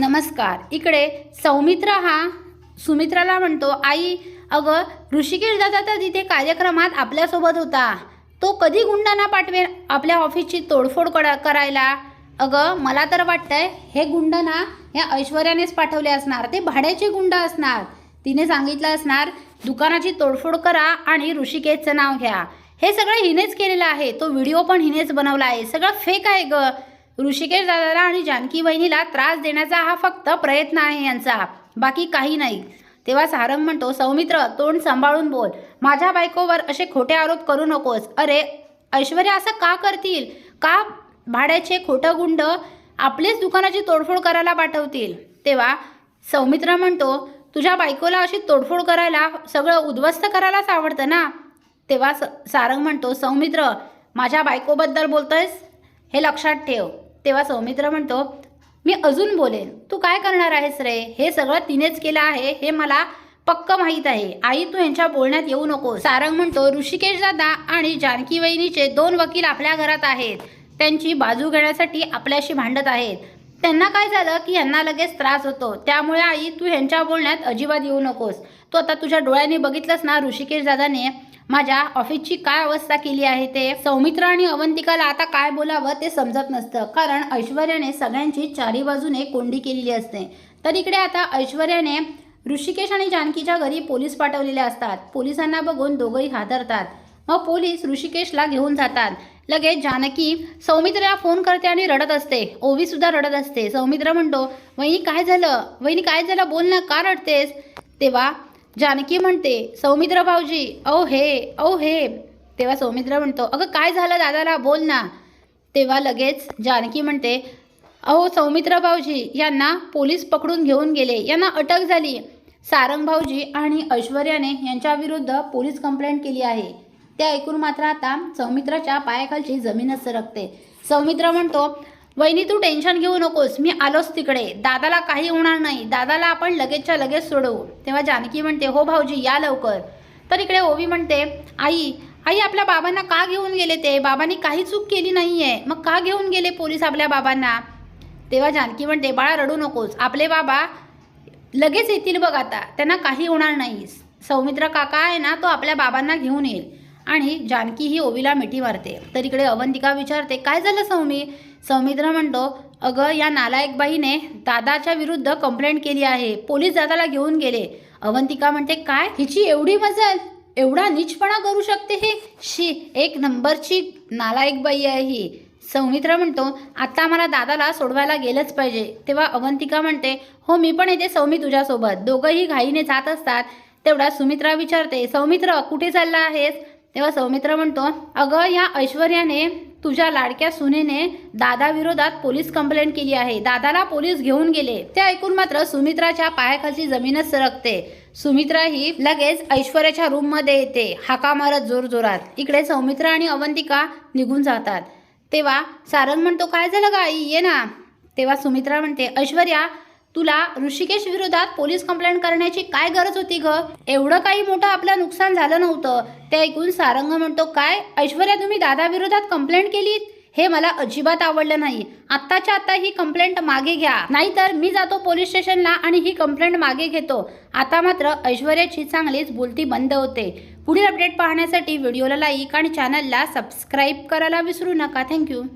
नमस्कार. इकडे सौमित्र हा सुमित्राला म्हणतो आई अगं ऋषिकेश दादा तर तिथे कार्यक्रमात आपल्यासोबत होता. तो कधी गुंडांना पाठवेल आपल्या ऑफिसची तोडफोड करा करायला? अगं मला तर वाटतंय हे गुंड ना या ऐश्वर्यानेच पाठवले असणार. ते भाड्याचे गुंड असणार. तिने सांगितलं असणार दुकानाची तोडफोड करा आणि ऋषिकेशचं नाव घ्या. हे सगळं हिनेच केलेलं आहे. तो व्हिडिओ पण हिनेच बनवला आहे. सगळं फेक आहे गं. ऋषिकेश दादाला आणि जानकी वहिनीला त्रास देण्याचा हा फक्त प्रयत्न आहे यांचा. बाकी काही नाही. तेव्हा सारंग म्हणतो सौमित्र तोंड सांभाळून बोल. माझ्या बायकोवर असे खोटे आरोप करू नकोस. अरे ऐश्वर्या असं का करतील? का भाड्याचे खोटं गुंड आपलेच दुकानाची तोडफोड करायला पाठवतील? तेव्हा सौमित्र म्हणतो तुझ्या बायकोला अशी तोडफोड करायला सगळं उद्ध्वस्त करायलाच आवडतं ना? तेव्हा स सारंग म्हणतो सौमित्र माझ्या बायकोबद्दल बोलतोयस? हे लक्षात ठेव. तेव्हा सौमित्र म्हणतो मी अजून बोलेन. तू काय करणार आहेस रे? हे सगळं तिनेच केलं आहे हे मला पक्क माहीत आहे. आई तू यांच्या बोलण्यात येऊ नको सारंग म्हणतो ऋषिकेश दादा आणि जानकी वहिनीचे दोन वकील आपल्या घरात आहेत. त्यांची बाजू घेण्यासाठी आपल्याशी भांडत आहेत. त्यांना काय झालं की यांना लगेच त्रास होतो. त्यामुळे आई तू ह्यांच्या बोलण्यात अजिबात येऊ नकोस. तू आता तुझ्या डोळ्यांनी बघितलंस ना ऋषिकेश दादाने? माझ्या ऑफिसची काय अवस्था केली आहे ते? सौमित्र आणि अवंतिकाला आता काय बोलावं ते समजत नसतं. कारण ऐश्वर्याने सगळ्यांची चारी बाजूने कोंडी केलेली असते. तर इकडे आता ऐश्वर्याने ऋषिकेश आणि जानकीच्या घरी पोलीस पाठवलेले असतात. पोलिसांना बघून दोघंही हादरतात. मग पोलीस ऋषिकेशला घेऊन जातात. लगेच जानकी सौमित्रला फोन करते आणि रडत असते. ओवीसुद्धा रडत असते. सौमित्र म्हणतो वहिनी काय झालं? वहिनी काय झालं? बोल ना का रडतेस? तेव्हा जानकी म्हणते सौमित्र भाऊजी औ हे औ हे. तेव्हा सौमित्र म्हणतो अगं काय झालं दादाला? बोल ना. तेव्हा लगेच जानकी म्हणते अहो सौमित्र भाऊजी यांना पोलीस पकडून घेऊन गेले. यांना अटक झाली. सारंग भाऊजी आणि ऐश्वर्याने यांच्याविरुद्ध पोलीस कंप्लेंट केली आहे. ते ऐकून मात्र आता सौमित्राच्या पायाखालची जमीनच सरकते. सौमित्र म्हणतो वहिनी तू टेन्शन घेऊ नकोस. मी आलोच तिकडे. दादाला काही होणार नाही. दादाला आपण लगेचच्या लगेच सोडवू. तेव्हा जानकी म्हणते हो भाऊजी या लवकर. तर इकडे ओवी म्हणते आई आई आपल्या बाबांना का घेऊन गेले ते? बाबांनी काही चूक केली नाही आहे मग का घेऊन गेले पोलीस आपल्या बाबांना? तेव्हा जानकी म्हणते बाळा रडू नकोस. आपले बाबा लगेच येतील बघ आता. त्यांना काही होणार नाही. सौमित्र काका आहे ना तो आपल्या बाबांना घेऊन येईल. आणि जानकी ही ओवीला मिठी मारते. तर इकडे अवंतिका विचारते काय झालं सौमी? सौमित्र म्हणतो अगं या नालायक बाईने दादाच्या विरुद्ध कंप्लेंट केली आहे. पोलीस दादाला घेऊन गेले. अवंतिका म्हणते काय? हिची एवढी मजल? एवढा नीचपणा करू शकते हे? शी एक नंबरची नालायक बाई आहे ही. सौमित्र म्हणतो आता मला दादाला सोडवायला गेलंच पाहिजे. तेव्हा अवंतिका म्हणते हो मी पण येते सौमी तुझ्यासोबत. दोघंही घाईने जात असतात. तेवढा सुमित्रा विचारते सौमित्र कुठे चालला आहेस? तेव्हा सौमित्र म्हणतो अगं या ऐश्वर्याने तुझ्या लाडक्या सुनेने दादाविरोधात पोलीस कंप्लेंट केली आहे. दादाला पोलीस घेऊन गेले. ते ऐकून मात्र सुमित्राच्या पायाखालची जमीनच सरकते. सुमित्रा ही लगेच ऐश्वर्याच्या रूममध्ये येते. हाका मारत जोरजोरात इकडे सौमित्रा आणि अवंतिका निघून जातात. तेव्हा सारंग म्हणतो काय झालं गाई आई? ये ना. तेव्हा सुमित्रा म्हणते ऐश्वर्या तुला ऋषिकेश विरोधात पोलीस कंप्लेंट करण्याची काय गरज होती ग? एवढं काही मोठं आपलं नुकसान झालं नव्हतं. ते ऐकून सारंग म्हणतो काय? ऐश्वर्या तुम्ही दादा विरोधात कंप्लेंट केलीत? हे मला अजिबात आवडलं नाही. आत्ताच्या आत्ता ही कंप्लेंट मागे घ्या. नाहीतर मी जातो पोलीस स्टेशनला आणि ही कंप्लेंट मागे घेतो. आता मात्र ऐश्वर्याची चांगलीच बोलती बंद होते. पुढील अपडेट पाहण्यासाठी व्हिडिओला लाईक आणि चॅनलला सबस्क्राईब करायला विसरू नका. थँक्यू